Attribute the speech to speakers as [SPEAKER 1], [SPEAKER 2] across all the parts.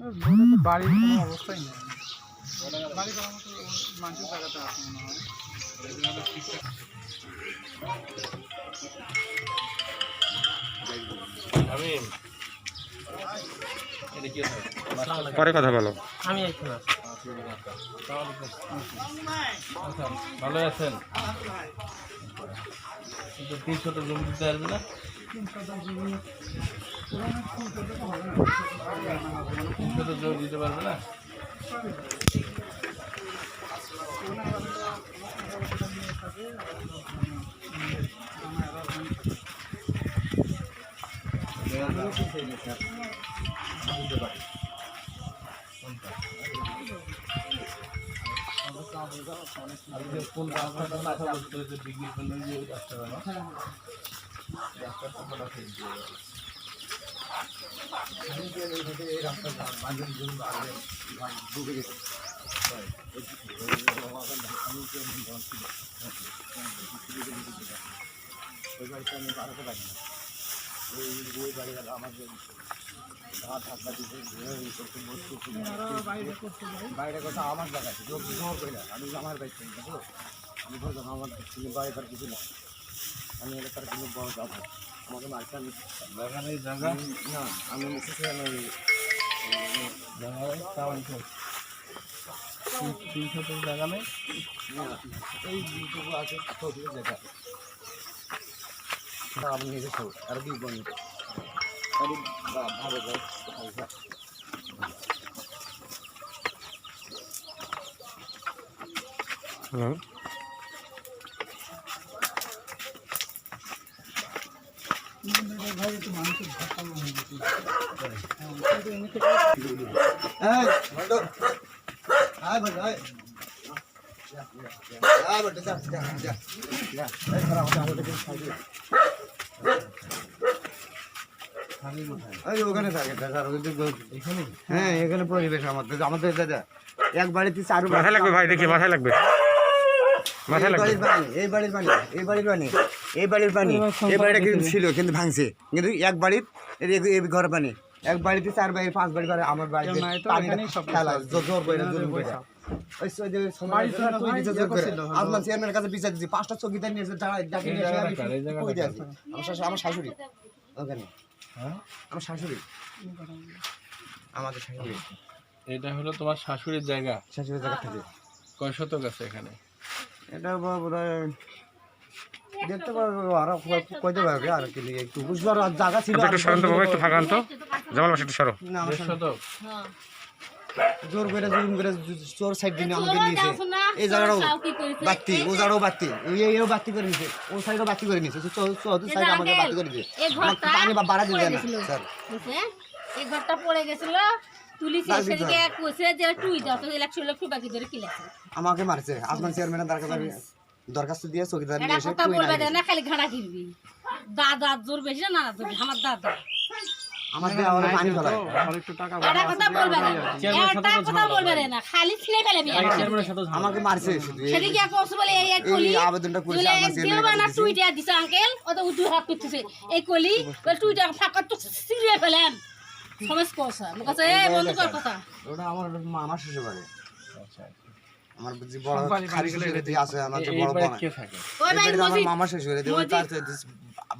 [SPEAKER 1] বাড়ির কোনো অবস্থাই নেই বাড়ি করার মতো মানুষের জায়গাতে আছে মনে হয়
[SPEAKER 2] পরে কথা বলো।
[SPEAKER 3] আমি
[SPEAKER 4] ভালো আছেন? কিন্তু তিন শত জমি দিতে পারবে না? শত জমি দিতে পারবে না? আপনি যে কোন রাস্তাটা ওই ভালো আছে
[SPEAKER 5] বাইরে কথা আমার জোর করে আমি আমার বাইক আমি আমার কিন্তু বাড়িটার কিছু না আমি এলাকার কিন্তু বড় যাব আমাকে আমি
[SPEAKER 4] জায়গা নেই জায়গা
[SPEAKER 5] না আমি মিসেস আমি
[SPEAKER 4] জায়গা নেই তাও আমি তো- তিন- তিন জায়গা নেই
[SPEAKER 5] এই যেটুকু আছে ছোট জায়গা আমি নিজে ছোট আর কি বলি আর ভালো যায়
[SPEAKER 2] হ্যালো
[SPEAKER 1] ভাই একটু মানুষের ভাষানো হয়ে গেছে
[SPEAKER 5] এই বন্ধু আয় বন্ধু আয় আয় বন্ধু যা যা যা যা এই খারাপ হতে আমাদের কিছু খাইবে এই হ্যাঁ এখানে পরিবেশ আমাদের। আমাদের দাদা, এক বাড়িতে চারু
[SPEAKER 2] মাথায় লাগবে ভাই, দেখি, মাথায় লাগবে। লাগবে।
[SPEAKER 5] বাড়ির এই বাড়ির পানি এই বাড়ির পানি এই বাড়ির পানি এই বাড়িটা কিন্তু ছিল কিন্তু ভাঙছে। কিন্তু এক বাড়ির এই ঘর পানি এক বাড়িতে চার বাড়ি পাঁচ বাড়ি করে আমার বাড়িতে পানিটা খেলা জোর জোর চেয়ারম্যানের কাছে বিচার দিচ্ছি পাঁচটা চকিদার নিয়েছে? আমার শাশু- আমার শাশুড়ি। ওখানে।
[SPEAKER 4] হ্যাঁ?
[SPEAKER 5] আমার শাশুড়ি। আমাদের শাশুড়ি।
[SPEAKER 4] এটা হলো তোমার শাশুড়ির জায়গা।
[SPEAKER 5] শাশুড়ির জায়গা থেকে।
[SPEAKER 4] কয় শতক আছে এখানে?
[SPEAKER 5] এটা বোধ হয় দেখতে পারব আরও কইতে পারবে আর কি লিগে একটু বুঝবার আর জায়গা ছিল
[SPEAKER 2] একটু সরন্ত বাবা একটু ফাঁকা আনতো। জামাল বাসা একটু সরো।
[SPEAKER 5] না, আমার
[SPEAKER 4] দেড় শতক।
[SPEAKER 5] জোর করে জুলুম করে চোর সাইড দিনে আমাকে নিয়েছে। এই জায়গাটাও বাত্তি ও জায়গাটাও বাত্তি এইও বাত্তি করে নিয়েছে। ও সাইডও বাত্তি করে নিয়েছে। চৌধুরী সাইড আমাকে বাত্তি করে দিয়েছে।
[SPEAKER 6] এই
[SPEAKER 5] আমাকে
[SPEAKER 6] ঘরটা
[SPEAKER 5] পানি বাড়া দিতে না। স্যার।
[SPEAKER 6] এই ঘরটা পড়ে গেছিল। তুলিছে। সেদিকে কইছে যে বাকি ধরে কি লাগছে
[SPEAKER 5] আমাকে মারছে। আসমান চেয়ারম্যানের দরকার দরখাস্ত দিয়ে চৌকিদার নিয়ে এসে
[SPEAKER 6] কথা বলবে না খালি ঘাড়া কিনবি দাদা জোর বেশি না নানা জোর আমার দাদা।
[SPEAKER 5] আমার দিয়ে আমার পানি
[SPEAKER 1] আর একটু টাকা
[SPEAKER 6] এটা কথা বলবে না। এটা কথা বলবে না খালি
[SPEAKER 5] আমাকে মারছে শুধু।
[SPEAKER 6] সেদিকে কইছে বলে এই এক কলি
[SPEAKER 5] আবেদনটা করেছে আমার
[SPEAKER 6] দিও না টুইটা দিছে আঙ্কেল ও তো উঠু হাত করতেছে। এই কলি বলে টুইটা ফাঁকা তো ছিঁড়ে বন্ধু কর কথা
[SPEAKER 5] ওটা আমার আমার শ্বশুর বাড়ি।
[SPEAKER 4] আচ্ছা
[SPEAKER 5] আমার যে বড় খালি আছে আমার যে বড় বোন।
[SPEAKER 6] ওই ভাই
[SPEAKER 5] মামা শ্বশুর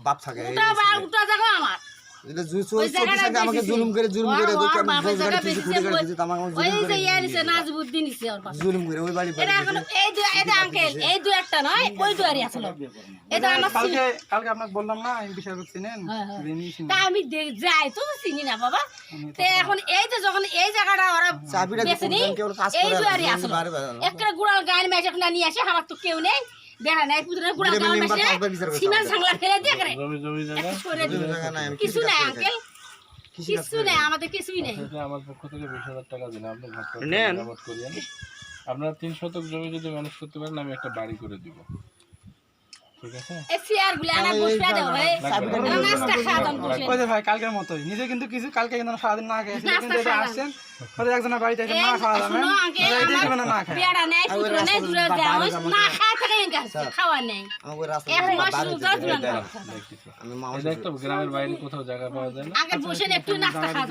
[SPEAKER 5] বাপ থাকে
[SPEAKER 6] জায়গা আমার।
[SPEAKER 5] এটা জু চোর
[SPEAKER 6] ওই
[SPEAKER 5] চোখের
[SPEAKER 6] জায়গাটা
[SPEAKER 5] সাথে আমাকে জুলুম করে জুলুম করে আমি
[SPEAKER 6] বাপের
[SPEAKER 5] বোঝ
[SPEAKER 6] জায়গা
[SPEAKER 5] গাড়ি কিছু
[SPEAKER 6] বেশি
[SPEAKER 5] খুঁড়ে গাড়ি
[SPEAKER 6] ওই-
[SPEAKER 5] দিতে আমাকে
[SPEAKER 6] ওই
[SPEAKER 5] জুলুম করে
[SPEAKER 6] নিছে নাজবুদ্দিন নিছে ওর পাশে
[SPEAKER 5] জুলুম করে ওই বাড়ি
[SPEAKER 6] এই দু এটা আঙ্কেল এই দু একটা নয় ওই দুয়ারই আসলো
[SPEAKER 1] কালকে কালকে আপনাকে বললাম না এই বিষয়ে চিনেন?
[SPEAKER 6] হ্যাঁ, হ্যাঁ। তা আমি যাই তো চিনি না বাবা। তে এখন এই যে যখন এই জায়গাটা ওরা
[SPEAKER 5] চাবিটা
[SPEAKER 6] এই আসলো একটা গুড়াল গায়ের মেয়ে যখন নিয়ে আসে আমার তো কেউ নেই। দেখা নাই পুতুলের
[SPEAKER 5] পাঁচবার বিচার করতে
[SPEAKER 6] সিমেন্ট সাংলা ফেলে দিয়ে করে কিছু নাই আঙ্কেল। কিছু। নেই আমাদের কিছুই নেই।
[SPEAKER 4] আমার পক্ষ থেকে বিশ হাজার টাকা দিন আপনি
[SPEAKER 5] নেন।
[SPEAKER 4] মেরামত আপনার তিন শতক জমি যদি ম্যানেজ করতে পারেন আমি একটা বাড়ি করে দিব।
[SPEAKER 1] কালকের মতোই নিজে কিন্তু কিছু কালকে কিন্তু সারাদিন না
[SPEAKER 6] নাস্তা
[SPEAKER 1] কিন্তু এটা
[SPEAKER 6] খাওয়া
[SPEAKER 1] আসছেন ওদের একজনের বাড়িতে না খাওয়া এই
[SPEAKER 6] আমার
[SPEAKER 1] দিকে না খায়।
[SPEAKER 5] যাব
[SPEAKER 6] না খাওয়া নেই।
[SPEAKER 5] দেয়।
[SPEAKER 4] গ্রামের বাইরে কোথাও জায়গা পাওয়া যায় না?
[SPEAKER 6] আগে বসে একটু নাস্তা
[SPEAKER 4] হয়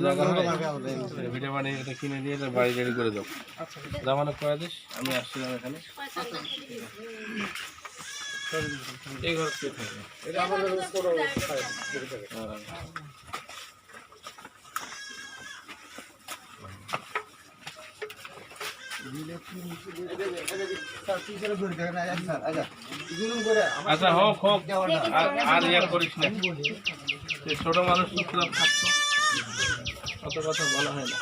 [SPEAKER 4] জায়গা হয় ভিডিও বানিয়ে এটা কিনে নিয়ে এটা বাড়ি রেডি করে দাও। জামানো করে দিস আমি আসছিলাম এখানে। এই ঘর কে থাকে? হ্যাঁ। আচ্ছা হোক হোক। আর ইয়া করিস না। ছোট মানুষ চুপচাপ থাকতো। অত কথা বলা হয় না।